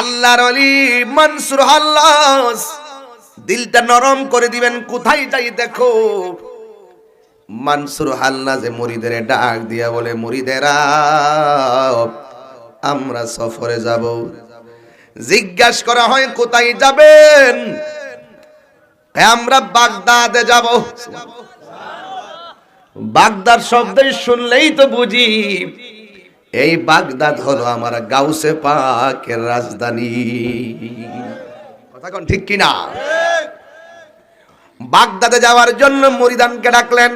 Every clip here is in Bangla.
আল্লাহর অলি মনসুর হাল্লাস। দিলটা নরম করে দিবেন, কোথায় যাই দেখো। মানসুর হাল্লাজে মুরিদের ডাক দিয়া বলে মুরিদেরা আমরা সফরে যাব। জিজ্ঞাসা করা হয়, কোথায় যাবেন? আমরা বাগদাদে যাব। বাগদাদ শব্দ শুনলেই তো বুঝি। এই বাগদাদ হলো আমার গাউসে পাকের রাজধানী। কথা কোন ঠিক কিনা? বাগদাদে যাওয়ার জন্য মুরিদানকে ডাকলেন।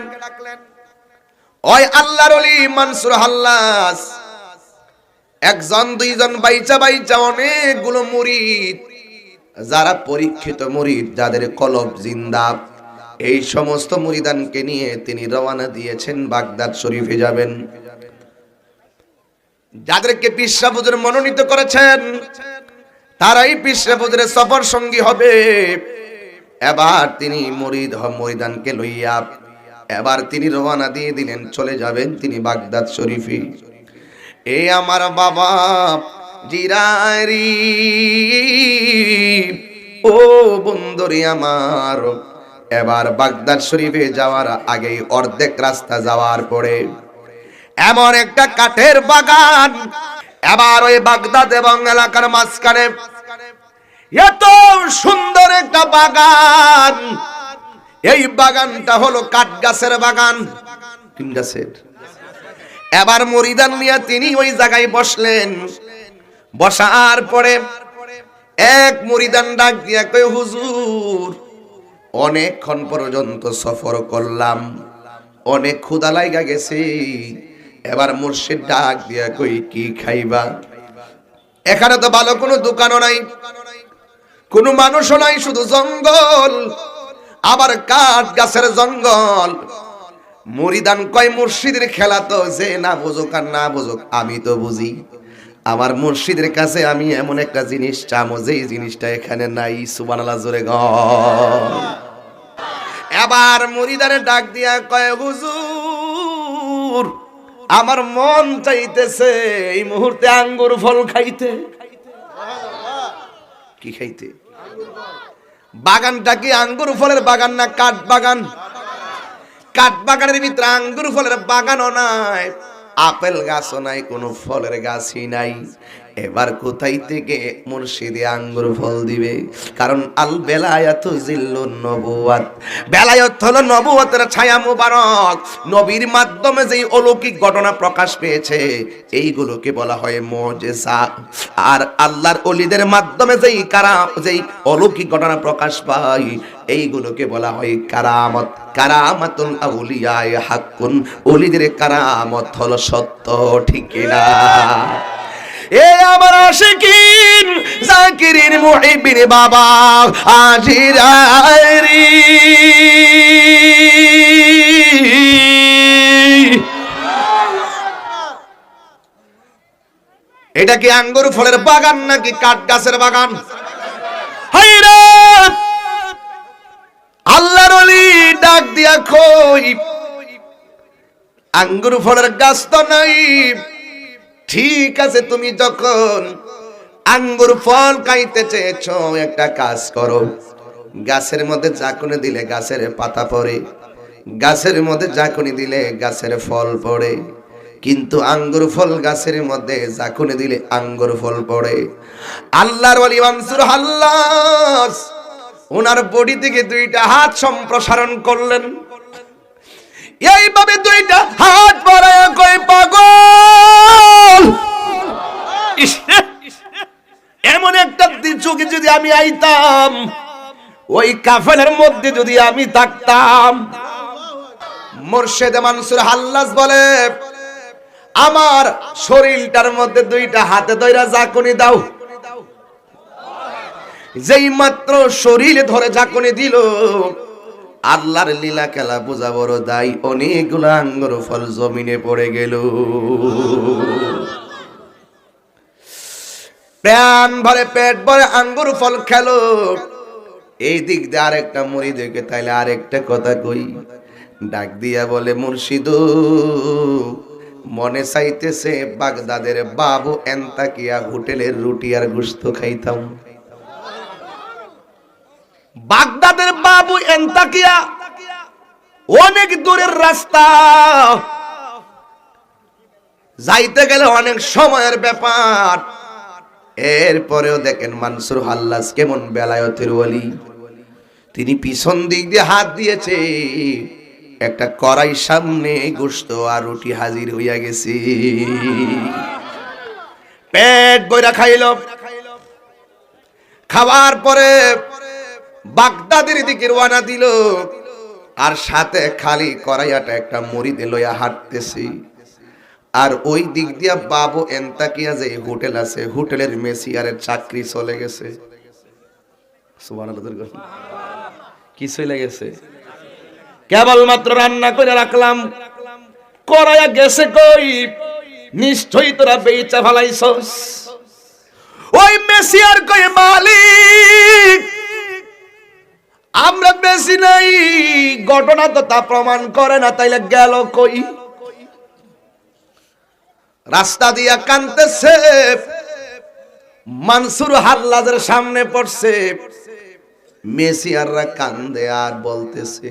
ওই আল্লাহর অলি মানসুর হাল্লাস। একজন, দুইজন বাইচা বাইচা অনেকগুলো মুরিদ। যারা পরীক্ষিত মুরিদ, যাদের কলব জিন্দা। এই সমস্ত মুরিদানকে নিয়ে তিনি রওনা দিয়েছেন বাগদাদ শরীফে যাবেন। যাদেরকে পিসাবুজুর মনোনীত করেছেন, তারাই পিসাবুজুরের সফর সঙ্গী হবে। এবার তিনি মরিদ মরিদানকে লইয়া, এবার তিনি রওনা দিয়ে দিলেন, চলে যাবেন তিনি বাগদাদ শরীফে। এ আমার বাবা জিরারি, ও বন্দরে আমার। এবার বাগদাদ শরীফে যাওয়ার আগেই অর্ধেক রাস্তা যাওয়ার পরে এমন একটা কাঠের বাগান। এবার ওই বাগদাদ এবং এলাকার মাঝখানে এত সুন্দর একটা বাগান। এই বাগানটা হলো কাঠ গাছের বাগান। তিন গাছের। এবার মরিদান নিয়ে তিনি ওই জায়গায় বসলেন। বসার পরে এক মরিদান ডাক দিয়া কই হুজুর, অনেকক্ষণ পর্যন্ত সফর করলাম। অনেক ক্ষুদা লাইগা গেছে। এবার মুর্শিদ ডাক দিয়া কই, কি খাইবা? এখানে তো ভালো কোনো দোকানও নাই, কোনো মানুষও নাই, শুধু জঙ্গল, আবার কাঠ গাছের জঙ্গল। মুরিদান কয়, মুর্শিদের খেলা তো যে না বুঝুক আর না বুঝুক, আমি তো বুঝি। আমার মুর্শিদের কাছে আমি এমন একটা জিনিস চামো, যেই জিনিসটা এখানে নাই সুবানালা জোরে ঘর এবার মুরিদানে ডাক দিয়া কয়, হুজুর আমার মন চাইতেছে এই মুহূর্তে আঙ্গুর ফল খাইতে। কি খাইতে? বাগানটা কি আঙ্গুর ফলের বাগান না কাঠ বাগান? কাঠ বাগানের ভিতরে আঙ্গুর ফলের বাগানও নাই, আপেল গাছও নাই, কোনো ফলের গাছই নাই। এবার কোথায় থেকে মুর্শিদে আঙ্গুর ফল দিবে? কারণ আল বেলায়াত নবুয়াত। বেলায়ত হলো নবুয়াতের ছায়া মুবারক। নবীর মাধ্যমে যেই অলৌকিক ঘটনা প্রকাশ পেয়েছে, এইগুলোকে বলা হয় মুজিজা আর আল্লাহর অলিদের মাধ্যমে যেই কারা, যেই অলৌকিক ঘটনা প্রকাশ পায়, এইগুলোকে বলা হয় কারামত। কারামাতুল আউলিয়ায় হাক্কুন। অলিদের কারামত হলো সত্য, ঠিক না এ আমার আশিকিন জাকিরিন মুহিবিন বাবা আজিরারি। এটা কি আঙ্গুর ফলের বাগান নাকি কাঠ গাছের বাগান? আল্লাহর ডাক দিয়া কই? আঙ্গুর ফলের গাছ তো নাই। ঠিক আছে, তুমি যখন আঙ্গুর ফল খাইতে চেয়েছ, একটা কাজ করো। গাছের মধ্যে জাকুনি দিলে গাছের পাতা পড়ে। গাছের মধ্যে জাকুনি দিলে গাছের ফল পড়ে। কিন্তু আঙ্গুর ফল গাছের মধ্যে জাকুনি দিলে আঙ্গুর ফল পড়ে। আল্লাহর ওয়ালি মানসুর হাল্লাস ওনার বডি থেকে দুইটা হাত সম্প্রসারণ করলেন। এইভাবে দুইটা হাত বাড়ায় কই পাগল! ইস, এমন একটা চোখে যদি আমি আইতাম ওই কাফেলের মধ্যে যদি আমি থাকতাম মোর্শেদে মানসুর হাল্লাস বলে আমার শরীরটার মধ্যে দুইটা হাতে দইরা জাকুনি দাও। যেই মাত্র শরীরে ধরে ঝাঁকুনি দিল আল্লাহর লীলা খেলা বোঝা বড় দায় অনেকগুলো আঙ্গুর ফল জমিনে পড়ে গেল। প্রাণ ভরে পেট ভরে আঙ্গুর ফল খেলো। এই দিক দিয়ে আরেকটা মুড়ি দেখে তাইলে আরেকটা কথা কই। ডাক দিয়া বলে, মুর্শিদ, মনে চাইতেছে বাগদাদের বাবু এন্তাকিয়া হোটেলের রুটি আর গুস্ত খাইতাম। বাগদাদের বাবু এন্তাকিয়া অনেক দূরের রাস্তা। যাইতে গেলে অনেক সময়ের ব্যাপার। এরপরেও দেখেন মানসুর হাল্লাস কেমন বেলায়তের ওলি। তিনি পিছন দিক দিয়ে হাত দিয়েছে। একটা কড়াই সামনে গোস্ত আর রুটি হাজির হইয়া গেছে। পেট বইরা খাইল। খাওয়ার পরে বাগদাদের দিকে রওনা দিল। আর সাথে খালি কড়াইয়াটা একটা মুড়িতে লইয়া হাঁটতেছি। আর ওই দিক দিয়া বাবু এন্তাকিয়া যে হোটেল আছে, হোটেলের মেসিয়ারের চাকরি চলে গেছে। কি চলে গেছে? কেবলমাত্র রান্না করে রাখলাম। করায়া গেছে কই? নিশ্চয়ই তোরা বেচা ফেলাইছস। ওই মেসিয়ার কই মালিক? আমরা বেশি নাই, ঘটনা তো তা প্রমাণ করে না, তাইলে গেল কই? রাস্তা দিয়া কানতেছে, মানসুর হাল্লাদের সামনে পড়ছে, মেসিয়াররা কান্দে আর বলতেছে,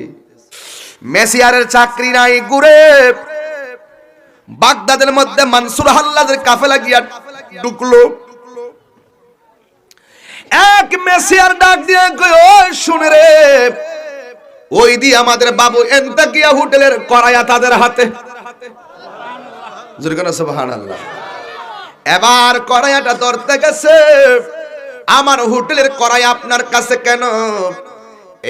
মেসিয়ারের চাকরি নাই ঘুরে বাগদাদের মধ্যে মানসুর হাল্লাদের কাফেলা গিয়া ঢুকলো। এক মেসিয়ার ডাক দিয়ে কই শুনে ওই দি আমাদের বাবু এন্তাকিয়া হোটেলের করায়া তাদের হাতে। এবার করায়াটা ধরতে গেছে। আমার হোটেলের কড়াই আপনার কাছে কেন?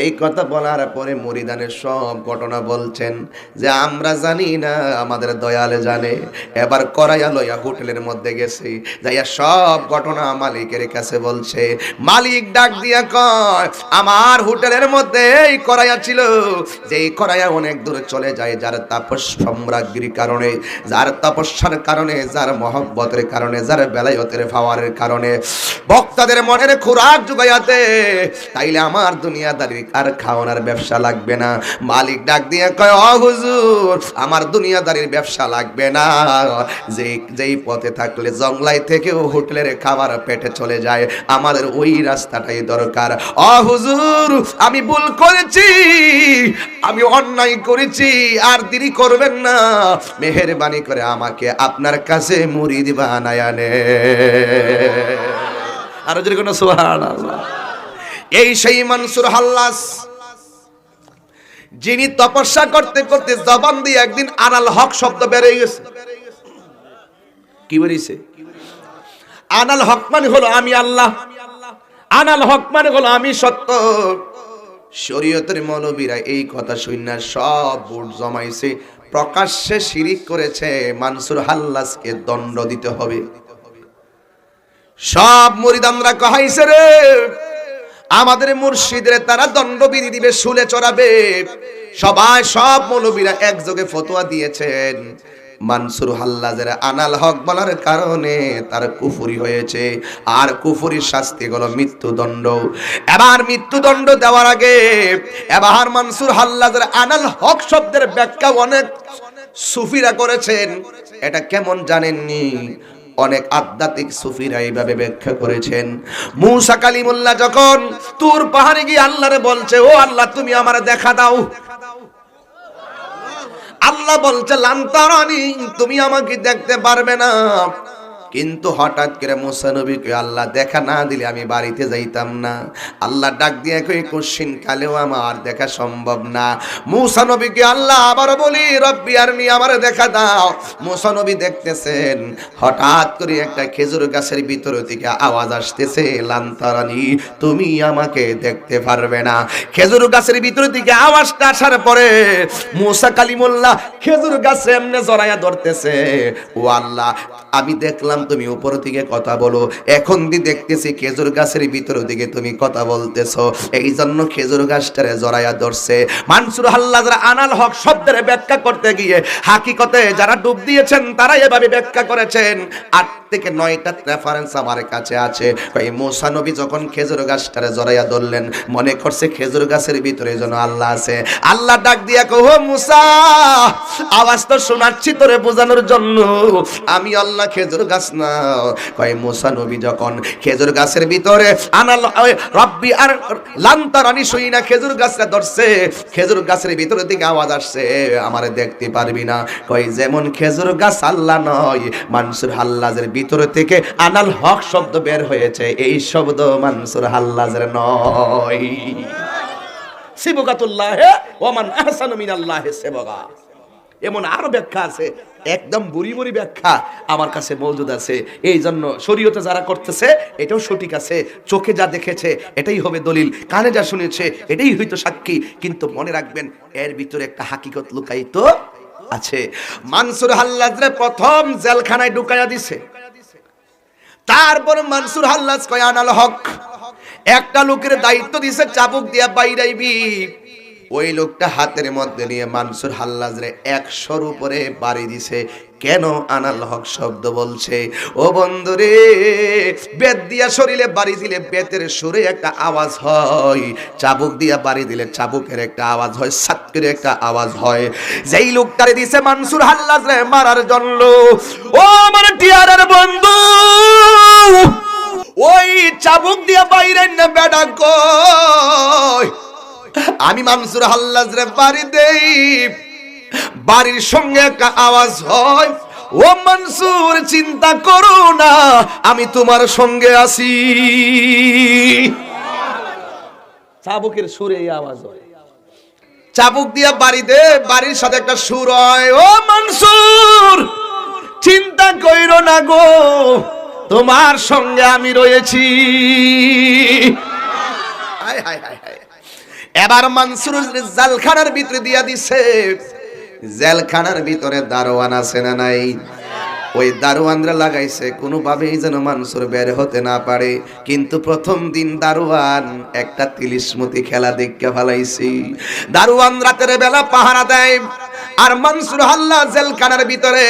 এই কথা বলার পরে মরিদানের সব ঘটনা বলছেন যে, আমরা জানি না, আমাদের দয়ালে জানে। এবার করাইয়া লইয়া হোটেলের মধ্যে গেছে, যাইয়া সব ঘটনা মালিকের কাছে বলছে, মালিক ডাক দিয়া কয়, আমার হোটেলের মধ্যে এই করাইয়া ছিল। যে এই করাইয়া অনেক দূরে চলে যায়, যার তাপস সম্রাজ্ঞীর কারণে, যার তপস্যার কারণে, যার মহব্বতের কারণে, যার বেলায়তের ফাওয়ারের কারণে বক্তাদের মনের খোরাক জুগাইয়াতে, তাইলে আমার দুনিয়াদারি আর খাওয়ানোর ব্যবসা লাগবে না। মালিক ডাক দিয়ে কয়, অ হুজুর, আমার দুনিয়াদারির ব্যবসা লাগবে না। যে যেই পথে থাকলে জংলাই থেকেও হোটেলের খাবার পেটে চলে যায়, আমাদের ওই রাস্তাটাই দরকার। অ হুজুর, আমি ভুল করেছি, আমি অন্যায় করেছি, আর দেরি করবেন না। মেহেরবানি করে আমাকে আপনার কাছে মুরিদ বানায়ানে আরও যদি কোনো সুবহানাল্লাহ। এই সেই মানসুর হাল্লাস, যিনি তপস্যা করতে করতে জবান দিয়ে একদিন আনাল হক শব্দ বেড়ে গেছে। কি বেরিয়েছে আনাল হক মানে হলো আমি আল্লাহ, আনাল হক মানে হলো আমি সত্য। শরীয়তের মৌলবীরা এই কথা শুনে সব ভোট জমাইছে, প্রকাশ্যে শিরিক করেছে, মানসুর হাল্লাসকে দণ্ড দিতে হবে। সব মুরিদানরা কহাইছে রে। আমাদের মুর্শিদের তারা দণ্ডবিধি দিবে, শুলে চড়াবে। সবাই সব মৌলবীরা একযোগে ফতোয়া দিয়েছেন। মানসুর হাল্লাজের আনাল হক বলার কারণে তার কুফুরি হয়েছে। আর কুফুরির শাস্তি হলো মৃত্যুদণ্ড। এবার মৃত্যুদণ্ড দেওয়ার আগে এবার মানসুর হাল্লাজের আনাল হক শব্দের ব্যাখ্যা অনেক সুফিরা করেছেন। এটা কেমন জানেননি? অনেক আধ্যাত্মিক সুফিরা এইভাবে ব্যাখ্যা করেছেন। মুসা কালিমুল্লাহ যখন তুর পাহাড়ে গিয়ে আল্লাহরে বলছে, ও আল্লাহ, তুমি আমার দেখা দাও। আল্লাহ বলছে লান্তারানি তুমি আমাকে দেখতে পারবে না। কিন্তু হঠাৎ করে মুসা নবীকে আল্লাহ দেখা না দিলে আমি বাড়িতে যাইতাম না। আল্লাহ ডাক দিয়ে কই কোশ্চিন কালেও আমার দেখা সম্ভব না। মুসা নবীকে আল্লাহ আবার বলি, রব্বি আরনি আমার দেখা দাও। মুসা নবী দেখতেছেন, হঠাৎ করে একটা খেজুর গাছের ভিতর থেকে আওয়াজ আসতেছে, লান্তারানি, তুমি আমাকে দেখতে পারবে না। খেজুর গাছের ভিতর থেকে আওয়াজটা আসার পরে মুসা কালিমুল্লাহ খেজুর গাছে এমনি জড়াইয়া ধরতেছে, ও আল্লাহ, আমি দেখলাম তুমি উপর দিকে কথা বলো। এখন দি দেখতেছি খেজুর গাছের ভিতর দিকে তুমি কথা বলতেছো। এই জন্য খেজুর গাছটারে জড়াইয়া ধরছে। মানসুর হাল্লা যারা আনাল হক শব্দের ব্যাখ্যা করতে গিয়ে হাকিকতে যারা ডুব দিয়েছেন তারা এভাবে ব্যাখ্যা করেছেন। আট থেকে নয়টা রেফারেন্স আমার কাছে আছে। এই মোসা নবী যখন খেজুর গাছটারে জড়াইয়া ধরলেন, মনে করছে খেজুর গাছের ভিতরে যেন আল্লাহ আছে। আল্লাহ ডাক দিয়া কহ মুসা, আওয়াজ তো শোনাচ্ছি তোরে বোঝানোর জন্য। আমি আল্লাহ খেজুর গাছ না। কয়, মুসা নবী যখন খেজুর গাছের ভিতরে আনাল রব্বি আর লান্তারানি শুই না, খেজুর গাছটা ধরছে, খেজুর গাছের ভিতরে দিকে আওয়াজ আসছে, আমারে দেখতে পারবি না। কই যেমন খেজুর গাছ আল্লাহ নয়, মানসুর হাল্লাজের ভিতর থেকে আনাল হক শব্দ বের হয়েছে, এই শব্দ মানসুর হাল্লাজের নয়। সিবগাতুল্লাহ ওমান আহসানু মিনাল্লাহ সেবগা এমন আরও ব্যাখ্যা আছে। একদম বুড়ি বুড়ি ব্যাখ্যা আমার কাছে মজুদ আছে। এই জন্য শরীয়তে যারা করতেছে, এটাও সঠিক আছে। চোখে যা দেখেছে, এটাই হবে দলিল। কানে যা শুনেছে, এটাই হয়তো সাক্ষী। কিন্তু মনে রাখবেন, এর ভিতরে একটা হাকিকত লুকায়িত আছে। মানসুর হাল্লাজরে প্রথম জেলখানায় ঢুকাইয়া দিছে। তারপর মানসুর হাল্লাজ কয়, আনাল হক। একটা লোকের দায়িত্ব দিছে, চাবুক দিয়া বাইরাইবি। ওই লোকটা হাতের মধ্যে নিয়ে মানসুর হাল্লাজরে একশোর উপরে বাড়ি দিছে। কেন আনাল হক শব্দ বলছে? ও বন্ধুরে, বেত দিয়া শরীরে বাড়ি দিলে বেতের সুরে একটা আওয়াজ হয়। চাবুক দিয়া বাড়ি দিলে চাবুকের একটা আওয়াজ হয় সাত করে একটা আওয়াজ হয়। যেই লোকটারে দিছে মানসুর হাল্লাজ রে মারার জন্য। ও আমার টিয়ারের বন্ধু, ওই চাবুক দিয়া বাইরে না বেডা কই আমি মানসুর হাল্লাজরে বাড়ি দেই। বাড়ির সঙ্গে একটা আওয়াজ হয়, ও মনসুর, চিন্তা করো না, আমি তোমার সঙ্গে আছি। চাবুকের সুরে এই আওয়াজ হয়। চাবুক দিয়া বাড়িতে বাড়ির সাথে একটা সুর হয়, ও মনসুর, চিন্তা কইরো না গো, তোমার সঙ্গে আমি রয়েছি। হায় হায় হায় এবার মানসুর জালখানার ভিতরে দিয়া দিছে। জেলখানার ভিতরে দারোয়ান আছে না নাই? ওই দারোয়ানরা লাগাইছে, কোনোভাবেই যেন মানসুর বের হতে না পারে। কিন্তু প্রথম দিন দারোয়ান একটা তিলিশমতি খেলা দেখে ফেলাইছি। দারোয়ান রাতের বেলা পাহারা দেয়। আর মানসুর হাল্লা জেলখানার ভিতরে।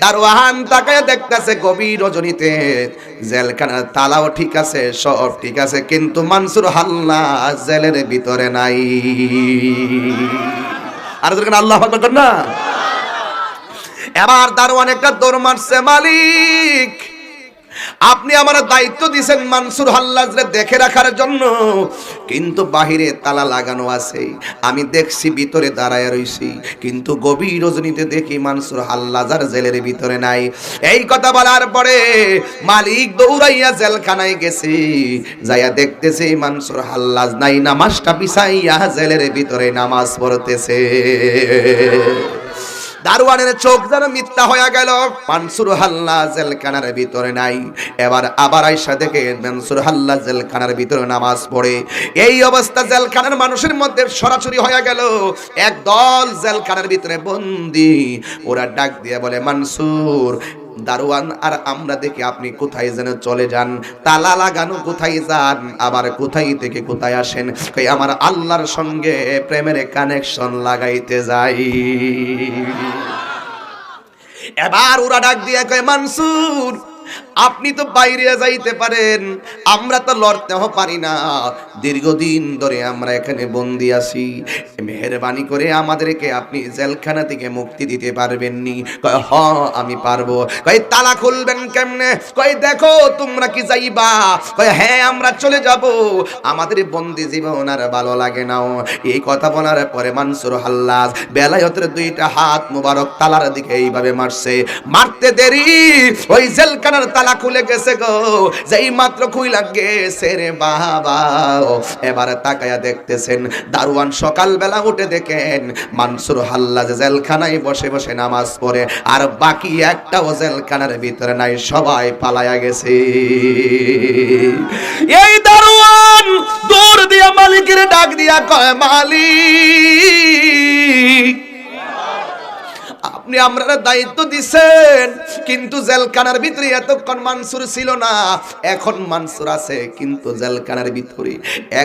দারোয়ান তাকে দেখতেছে গভীর রজনীতে। জেলখানার তালাও ঠিক আছে, সব ঠিক আছে, কিন্তু মানসুর হাল্লা জেলের ভিতরে নাই। আর যখন আল্লাহ না। এবার দারোয়ান একটা দৌড় মারছে মালিক। আপনি আমার দায়িত্ব দিয়েছেন মানসুর হাল্লাজরে দেখে রাখার জন্য। কিন্তু বাহিরে তালা লাগানো আছে। আমি দেখছি, ভিতরে দাঁড়ায় রইছি। কিন্তু গভীর রজনীতে দেখি মানসুর হাল্লাজার জেলের ভিতরে নাই। এই কথা বলার পরে মালিক দৌড়াইয়া জেলখানায় গেছি। যাইয়া দেখতেছে, মানসুর হাল্লাজ নাই, নামাজটা পিছাইয়া জেলের ভিতরে নামাজ পড়তেছে। দারোয়ানের চোখ যেন মিথ্যা হয়ে গেল। মানসুর হাল্লা জেলখানার ভিতরে নাই। এবার আবার আয়সা দেখে মানসুর হাল্লা জেলখানার ভিতরে নামাজ পড়ে। এই অবস্থা জেলখানার মানুষের মধ্যে সরাসরি হয়ে গেল। এক দল জেলখানার ভিতরে বন্দি। ওরা ডাক দিয়ে বলে, মানসুর দারোয়ান, আর আমরা দেখে আপনি কোথায় যেন চলে যান। তালা লাগানো কোথায় যান, আবার কোথায় থেকে কোথায় আসেন? আমার আল্লাহর সঙ্গে প্রেমের কানেকশন লাগাইতে যাই। এবার ওরা ডাক দিয়ে কয়, মানসুর আপনি তো বাইরে যাইতে পারেন, আমরা তো লড়তেও পারি না। দীর্ঘদিন ধরে আমরা এখানে বন্দি আছি। মেহরবানি করে আমাদেরকে আপনি জেলখানা থেকে মুক্তি দিতে পারবেন নি কয়, হ, আমি পারব। কয়, তালা খুলবেন কেমনে? কয়, দেখো, তোমরা কি যাইবা? কয় হ্যাঁ আমরা চলে যাব। আমাদের বন্দি জীবন আর ভালো লাগে না। এই কথা বলার পরে মানসুর হাল্লাস বেলায়তের দুইটা হাত মুবারক তালার দিকে এইভাবে মারছে। মারতে দেরি, ওই জেলখানার তালা খুলে গেছে গো। যেই মাত্র খুইলা গেছে রে বাবা। এবার তাকায়া দেখতেছেন, দারোয়ান সকালবেলা উঠে দেখেন, মানসুর হাল্লা যে জেলখানায় বসে বসে নামাজ পড়ে, আর বাকি একটাও জেলখানার ভিতরে নাই, সবাই পালায়া গেছে। এই দারোয়ান, দৌড় দিয়া মালিকের ডাক দিয়া কয়, মালিক আপনি আমরা দায়িত্ব দিছেন, কিন্তু জেলখানার ভিতরে এতক্ষণ মানসুর ছিল না। এখন মানসুর আছে, কিন্তু জেলখানার ভিতরে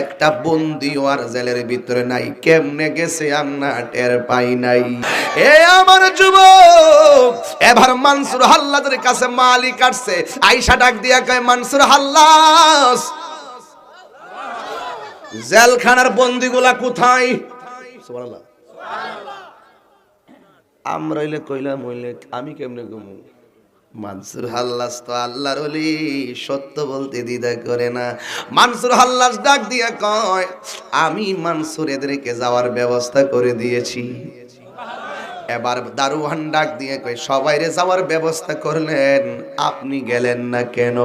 একটা বন্দিও আর জেলের ভিতরে নাই। কেমনে গেছে আমরা টের পাই নাই। এ আমার যুবক, এবার মানসুর হাল্লাদের কাছে মালিক আসছে। আইসা ডাক দিয়া কয়, মানসুর হাল্লাস, জেলখানার বন্দিগুলা কোথায়? সুবহানাল্লাহ। আমরা হইলে কইলাম হইলে আমি কেমনে ঘুমু? মানসুর হাল্লাস তো আল্লাহর ওলি, সত্য বলতে দ্বিধা করে না। মানসুর হাল্লাস ডাক দিয়া কয়, আমি মানসুর এদেরকে যাওয়ার ব্যবস্থা করে দিয়েছি। এবার দারুহান ডাক দিয়ে কই সবাইরে যাওয়ার ব্যবস্থা করলেন, আপনি গেলেন না কেন?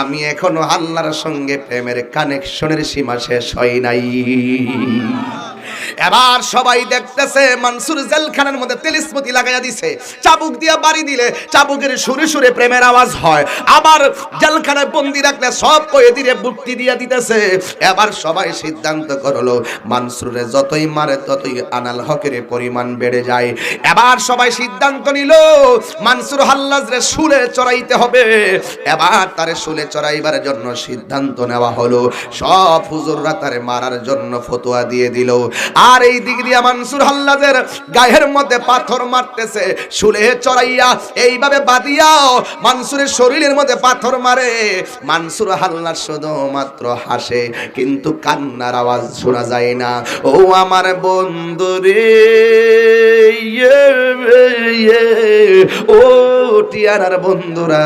আমি এখনও আল্লাহর সঙ্গে প্রেমের কানেকশনের সীমা শেষ হয় নাই। এবার সবাই দেখতেছে মানসুর জেলখানার মধ্যে তেলিসমতি লাগাইয়া দিছে। চাবুক দিয়া বাড়ি দিলে চাবুকের সুরে সুরে প্রেমের আওয়াজ হয়। আবার জেলখানায় বন্দি রাখলে সব কয়ে দিলে বুকটি দিয়া দিতেছে। এবার সবাই সিদ্ধান্ত করল মানসুরে যতই মারে ততই আনাল হকের পরিমাণ বেড়ে যায়। এবার সবাই সিদ্ধান্ত নিল, মানসুর হাল্লাজরে শুলে চড়াইতে হবে। এবার তারে শুলে চড়াইবার জন্য সিদ্ধান্ত নেওয়া হলো। সব হুজুররা তারে মারার জন্য ফতোয়া দিয়ে দিল। আর এই দিক দিয়ে মানসুর হাল্লাজের গায়ের মধ্যে পাথর মারতেছে শুলে চড়াইয়া এইভাবে বাদিয়াও মানসুরের শরীরের মধ্যে পাথর মারে। মানসুর হাল্লার শুধুমাত্র হাসে কিন্তু কান্নার আওয়াজ শোনা যায় না। ও আমার বন্ধু রে ইয়ে, ইয়ে, ও টিয়ারার বন্ধুরা,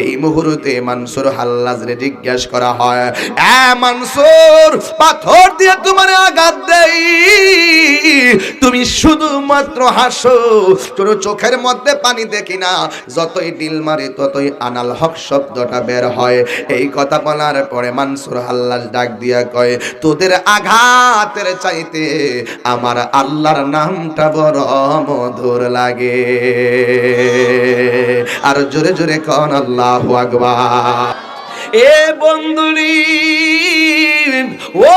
এই মুহূর্তে মানসুর হাল্লাজরে জিজ্ঞাসা করা হয়, এ মানসুর, পাথর দিয়ে তোমার আঘাত দেই। তুমি শুধুমাত্র হাসো তোর চোখের মধ্যে পানি দেখি না। যতই ডিল মারে, ততই আনাল হক শব্দটা বের হয়। এই কথা বলার পরে মানসুর হাল্লাস ডাক দিয়া কয়, তোদের আঘাতের চাইতে আমার আল্লাহর নামটা বড় মধুর লাগে। আর জোরে জোরে কন আল্লাহ আকবার। এ বন্ধুরি, ও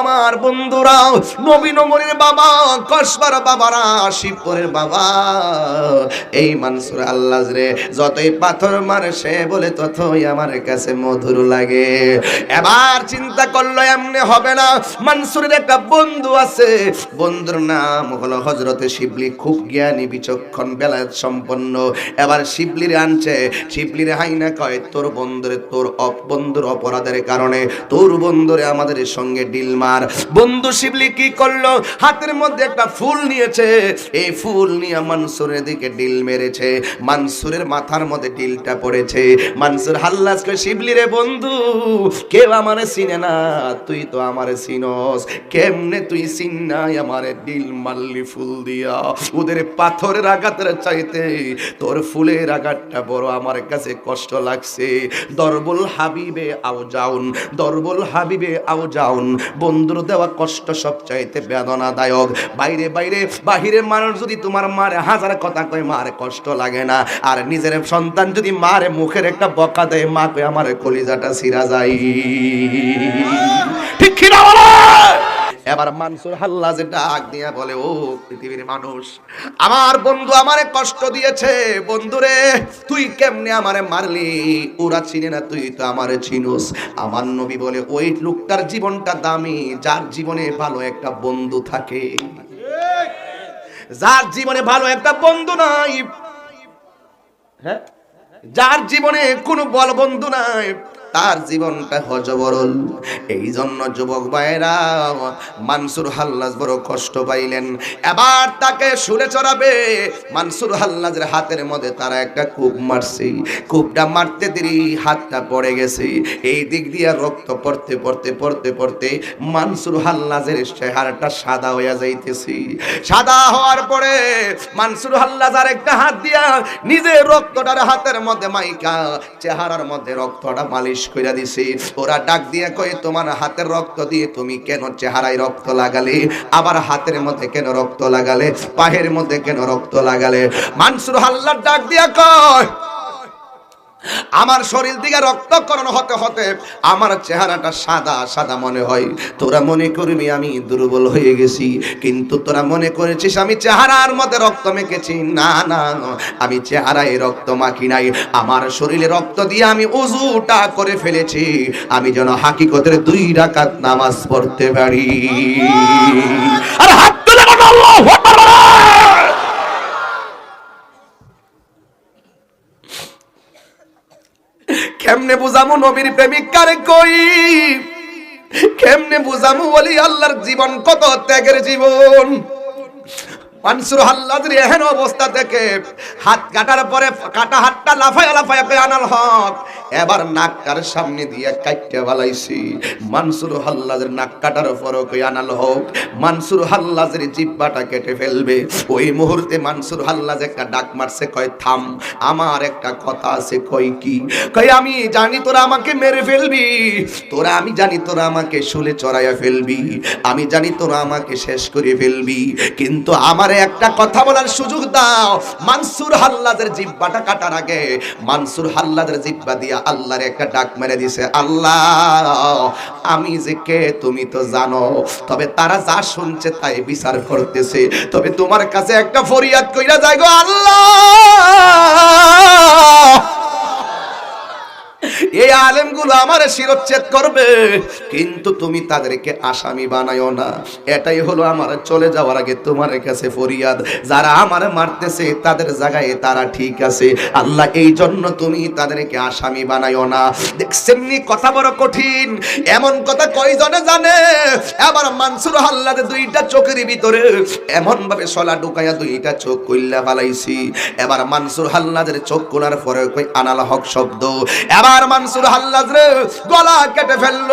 আমার বন্ধুরা নবীনগরের বাবা, কসবার বাবারা, শিবপুরের বাবা। এই মানসুর আল্লাহ রে, যতই পাথর মারে সে বলে ততই আমার কাছে মধুর লাগে। এবার চিন্তা করল এমনি হবে না। মানসুরের একটা বন্ধু আছে, বন্ধুর নাম হলো হজরতে শিবলি, খুব জ্ঞানী, বিচক্ষণ বেলায়ত সম্পন্ন এবার শিবলিরে আনছে, শিবলিরে হাইনা কয়, তোর বন্ধুরে তোর বন্ধুর অপরাধের কারণে তোর বন্ধুরে আমাদের সঙ্গে ডিল মার। বন্ধু শিবলি কি করল? হাতের মধ্যে একটা ফুল নিয়েছে। এই ফুল নিয়ে মানসুরের দিকে ডিল মেরেছে। মানসুরের মাথার মধ্যে ডিলটা পড়েছে। মানসুর হাল্লাস করে শিবলি রে বন্ধু, কেউ আমারে চিনে না। তুই তো আমারে চিনস। কেমনে তুই চিন নাই আমারে ডিল মারলি ফুল দিয়া? ওদের পাথরের আঘাতের চাইতে তোর ফুলের আঘাতটা বড়। আমার কাছে কষ্ট লাগছে। দরবুল হাবিবে আও যাউন, দরবল হাবিবে আও যাউন। বন্ধুর দেওয়া কষ্ট সব চাইতে বেদনাদায়ক। বাইরে বাইরে, বাহিরে মানুষ যদি তোমার মারে, হাজার কথা কয়, মারে কষ্ট লাগে না। আর নিজের সন্তান যদি মারে, মুখের একটা বকা দেয়, মা কয়, আমার কলিজাটা সিরা যায়। এবার মানসুর হাল্লা যে ডাক দিয়া বলে, ও পৃথিবীর মানুষ, আমার বন্ধু আমারে কষ্ট দিয়েছে। বন্ধুরে, তুই কেমনে আমারে মারলি? ওরা চিনে না, তুই তো আমারে চিনোস। আমার নবী বলে, ওই লোকটার জীবনটা দামি, যার জীবনে ভালো একটা বন্ধু থাকে। যার জীবনে ভালো একটা বন্ধু নাই। হ্যাঁ? যার জীবনে কোনো বল বন্ধু নাই। তার জীবনটা হজবরল এই জন্য যুবক ভাইরা মানসুর হাল্লাজ বড় কষ্ট পাইলেন। এবার তাকে সুরে চড়াবে। মানসুর হাল্লাজের হাতের মধ্যে তারা একটা কূপ মারছে। কূপটা মারতে দেরি, হাতটা পড়ে গেছে। এই দিক দিয়ে রক্ত পড়তে পড়তে পড়তে পড়তে মানসুর হাল্লাজের চেহারাটা সাদা হইয়া যাইতেছে। সাদা হওয়ার পরে মানসুর হাল্লাজ আর একটা হাত দিয়া নিজে রক্তটার হাতের মধ্যে মাইকা, চেহারার মধ্যে রক্তটা মালিশ কইরা দিছে ওরা ডাক দিয়ে কই তোমার হাতের রক্ত দিয়ে তুমি কেন চেহারায় রক্ত লাগালে? আবার হাতের মধ্যে কেন রক্ত লাগালে? পায়ের মধ্যে কেন রক্ত লাগালে? মানসুর হাল্লার ডাক দিয়া কয় আমার শরীর দিকে রক্তকরণ হতে হতে আমার চেহারাটা সাদা সাদা মনে হয়। তোরা মনে করবি আমি দুর্বল হয়ে গেছি, কিন্তু তোরা মনে করেছিস আমি চেহারার মধ্যে রক্ত মেখেছি। না না, আমি চেহারায় রক্ত মাখি নাই। আমার শরীরে রক্ত দিয়ে আমি উজুটা করে ফেলেছি। আমি যেন হাকিকতের দুই রাকাত নামাজ পড়তে পারি। আর হাত তুলে আল্লাহু কেমনে বুঝামু নবীর প্রেমিক কারে কই? কেমনে বুঝামু বলি আল্লাহর জীবন কত ত্যাগের জীবন? মানসুর হাল্লাদের এহেন অবস্থা থেকে হাত কাটার পরে কাটা হাতটা লাফায় লাফায় আনাল হক। এবার নাক কার সামনে দিয়ে কাটতে বালাইছি। মানসুর হাল্লাদের নাক কাটার পরে কই আনাল হক। মানসুর হাল্লাজের জিব্বাটা কেটে ফেলবে। ওই মুহূর্তে মানসুর হাল্লাজ একটা ডাক মারছে, কয়, থাম, আমার একটা কথা আছে, কই কি? কই আমি জানি তোরা আমাকে মেরে ফেলবি। তোরা, আমি জানি তোরা আমাকে শুলে চড়াইয়া ফেলবি। আমি জানি তোরা আমাকে শেষ করে ফেলবি। কিন্তু আমারে একটা কথা বলার সুযোগ দাও। মানসুর হাল্লাদের জিব্বাটা কাটার আগে, মানসুর হাল্লাদের জিব্বা দিয়া আল্লাহর একটা ডাক মেরে দিছে, আল্লাহ, আমি যে কে তুমি তো জানো, তবে তারা যা শুনছে তাই বিচার করতেছে, তবে তোমার কাছে একটা ফরিয়াদ কইরা যায় গো, আল্লাহ এই আলেমগুলো আমার শিরচ্ছেদ করবে। কিন্তু তুমি তাদেরকে আসামি বানায়ও না। এটাই হলো আমার চলে যাওয়ার আগে তোমার কাছে ফরিয়াদ। যারা আমার মারতেছে, তাদের জায়গায় তারা ঠিক আছে। আল্লাহ, এই জন্য তুমি তাদেরকে আসামি বানায়ও না। দেখছেন কথা বড় কঠিন। এমন কথা কয়জনে জানে? এবার মানসুর হাল্লাদের দুইটা চোখের ভিতরে এমন ভাবে সলা ঢুকাইয়া দুইটা চোখ কইল্লা ফালাইছি। এবার মানসুর হাল্লাদের চোখ কোলার পরে কই আনাল হক শব্দ? এবার মানসুর হাল্লাজরে গলা কেটে ফেলল।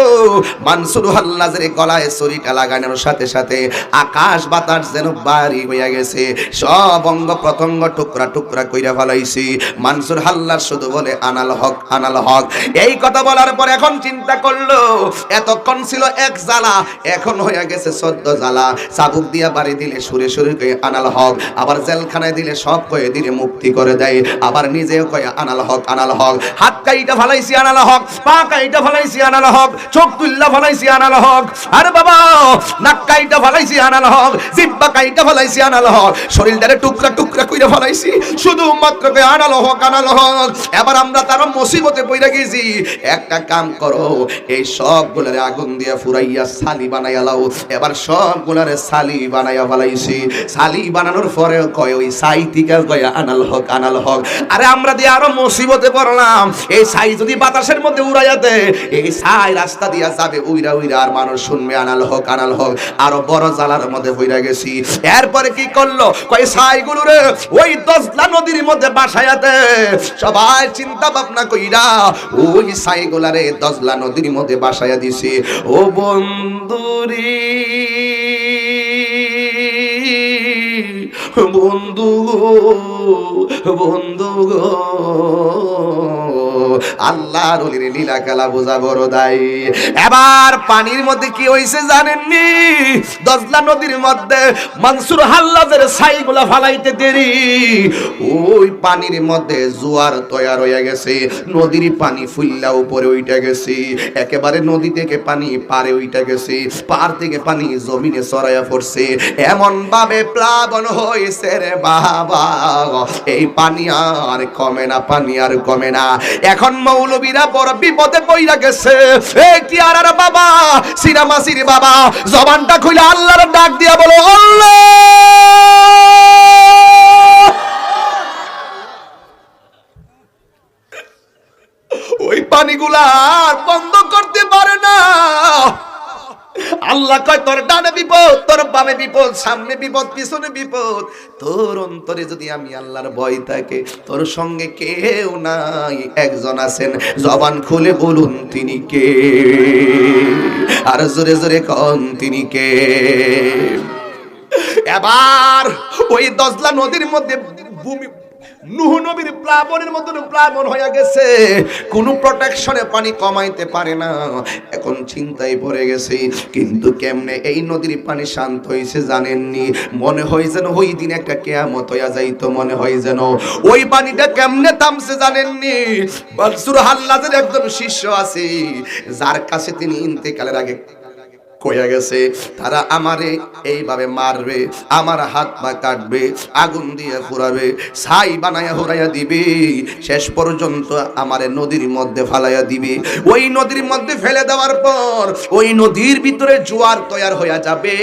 মানসুর হাল্লাজরে গলায় ছুরিটা লাগানোর সাথে সাথে আকাশ বাতাস যেন বাড়ি হইয়া গেছে। সব অঙ্গ প্রত্যঙ্গ টুকরা টুকরা কইরা ফেলাইছি। মানসুর হাল্লার শুধু বলে, আনাল হক আনাল হক। এই কথা বলার পর এখন চিন্তা করল, এতক্ষণ ছিল এক জ্বালা, এখন হইয়া গেছে চোদ্দ জ্বালা। চাবুক দিয়া বাড়ি দিলে সুরে সুরে কয়ে, আনাল হক। আবার জেলখানায় দিলে সব কয়ে দিলে মুক্তি করে দেয়। আবার নিজেও কয়ে, আনাল হক আনাল হক। হাত কাইটা ফালাইছি আনাল হক পা কাইটা ফালাইছি আনাল হক, চোখ তুল্লা ফালাইছি আনাল হক। আরে বাবা নাক কাইটা ফালাইছি আনাল হক জিব্বা কাইটা ফালাইছি আনাল হক টুকরা টুকরা কইরা ফালাইছি শুধু মাত্র আনাল হক আনাল হক। এবার আমরা তার মুসিবতে গেছি। একটা কাম করো, এই আগুন দিয়া ফুরাইয়া সালি বানাইয়া লাও। এবার সবগুলারে সালি বানাইয়া ফেলাইছি। সালি বানানোর পরে কয়, ওই সাই টিকা কয়, আনাল হক আনাল হক। আরে আমরা দিয়ে আরও মুসিবতে পড়লাম, এই সাই যদি বাতাসের মধ্যে উড়াইয়া দে এই সাই রাস্তা দিয়া যাবে, উইরা উইরা, আর মানুষ শুনবে, আনাল হক আনাল হক। আরও বড় জ্বালার মধ্যে হইরা গেছি। এরপরে কি করল? কয় সাই গুলোরে ওই দশলা নদীর মধ্যে বাসায়াতে সবাই চিন্তা ভাবনা কইরা, ওই সাই গুলারে দশলা নদীর মধ্যে বাসায়া দিছে ও বন্ধুরি বন্ধু বন্ধু গো। আল্লাহর অলির লীলা খেলা বোঝা বড় এবার পানির মধ্যে কি হয়েছে জানেননি? দজলা নদীর মধ্যে মানসুর ফালাইতে দেরি। ওই পানির মধ্যে জোয়ার তৈয়ার হয়ে গেছে। নদীর পানি ফুল্লা উপরে উইটা গেছে। একেবারে নদী থেকে পানি পারে উইটা গেছে। পার থেকে পানি জমিনে সরাইয়া পড়ছে। এমন ভাবে প্লাবন হয়েছে রে বাবা। এই পানি আর কমে না, পানি আর কমে না। এখন মৌলবীরা বড় বিপদে পইরা গেছে। এই আর বাবা সিরামাসির বাবা, জবানটা খুলে আল্লাহর ডাক দিয়া বলো, আল্লাহ! ওই পানিগুলা আর বন্ধ করতে পারে না। আল্লাহ কয়, তোর ডানে বিপদ, তোর বামে বিপদ, সামনে বিপদ, পিছনে বিপদ। তোর অন্তরে যদি আমি আল্লাহর ভয় থাকে, তোর সঙ্গে কেউ নাই, একজন আছেন। জবান খুলে বলুন, তিনি কে? আর জোরে জোরে কন, তিনি কে? এবার ওই দজলা নদীর মধ্যে ভূমি নুহ নবীর প্লাবনের প্লাবন হয়ে গেছে। কোনো প্রোটেকশনে পানি কমাইতে পারে না। এখন চিন্তায় পড়ে গেছে, কিন্তু কেমনে এই নদীর পানি শান্ত হয়েছে জানেননি? মনে হয় যেন ওই দিন একটা কেয়ামত হইয়া যাইতো, মনে হয় যেন। ওই পানিটা কেমনে থামছে জানেননি? বালসুর একজন শিষ্য আছে, যার কাছে তিনি ইন্তেকালের আগে কইয়া গেছে, তারা আমারে এইভাবে মারবে, আমার হাত পা কাটবে, আগুন দিয়ে পুরাবে ছাই বানায়া হুরাইয়া দিবে, শেষ পর্যন্ত আমারে নদীর মধ্যে ফালাইয়া দিবে। ওই নদীর মধ্যে ফেলে দেওয়ার পর ওই নদীর ভিতরে জোয়ার তৈয়ার হইয়া যাবে।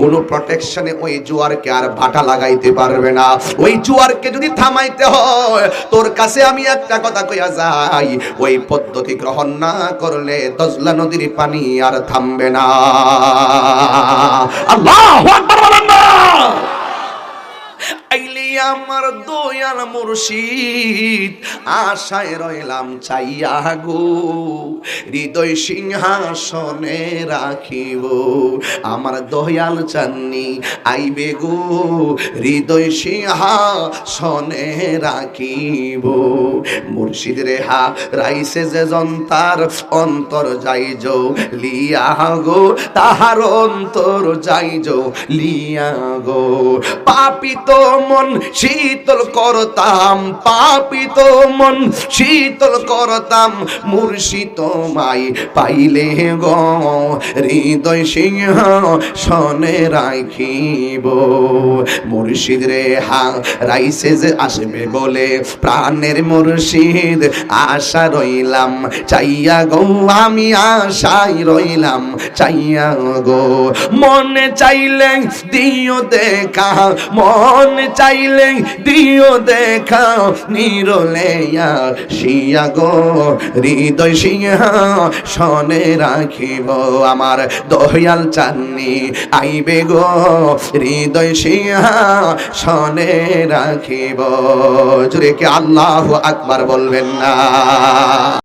কোনো প্রোটেকশনে ওই জোয়ারকে আর ভাটা লাগাইতে পারবে না। ওই জোয়ারকে যদি থামাইতে হয়, তোর কাছে আমি একটা কথা কইয়া যাই, ওই পদ্ধতি গ্রহণ না করলে দজলা নদীর পানি আর থামবে না। আল্লাহ আকবার বলেন না। আইলি আমার দয়াল মুর্শিদ, আশায় রইলাম চাইয়া গো, হৃদয় সিংহাসনে রাখিব। আমার দয়াল চাননি আইবে গো, হৃদয় সিংহাসনে রাখিব। মুর্শিদ রেহা রাইসে যে জন্তার অন্তর যাইজ, লিয়া গো, তাহার অন্তর যাইজ, লিয়া গো। পাপিত মন, শীতল করতাম, পাপিত মন, শীতল করতাম মুর্শিদ মাই পাইলে গ, হৃদয় সিংহ সনে রাখিব। মুর্শিদ রে হা রাইসে যে আসবে বলে প্রাণের মুর্শিদ আশা রইলাম। চাইয়া গো, আমি আশাই রইলাম, চাইয়া গো। মনে চাইলে দিও দেখা, মন চাইলে দিও দেখা নিরলেয়া শিয়া গো, হৃদয় সিংহ সনে রাখিব আমার দয়াল চাননি, আইবে গো, হৃদয় সিংহ সনে রাখিব। জুড়ে কি আল্লাহ আকবার বলবেন না?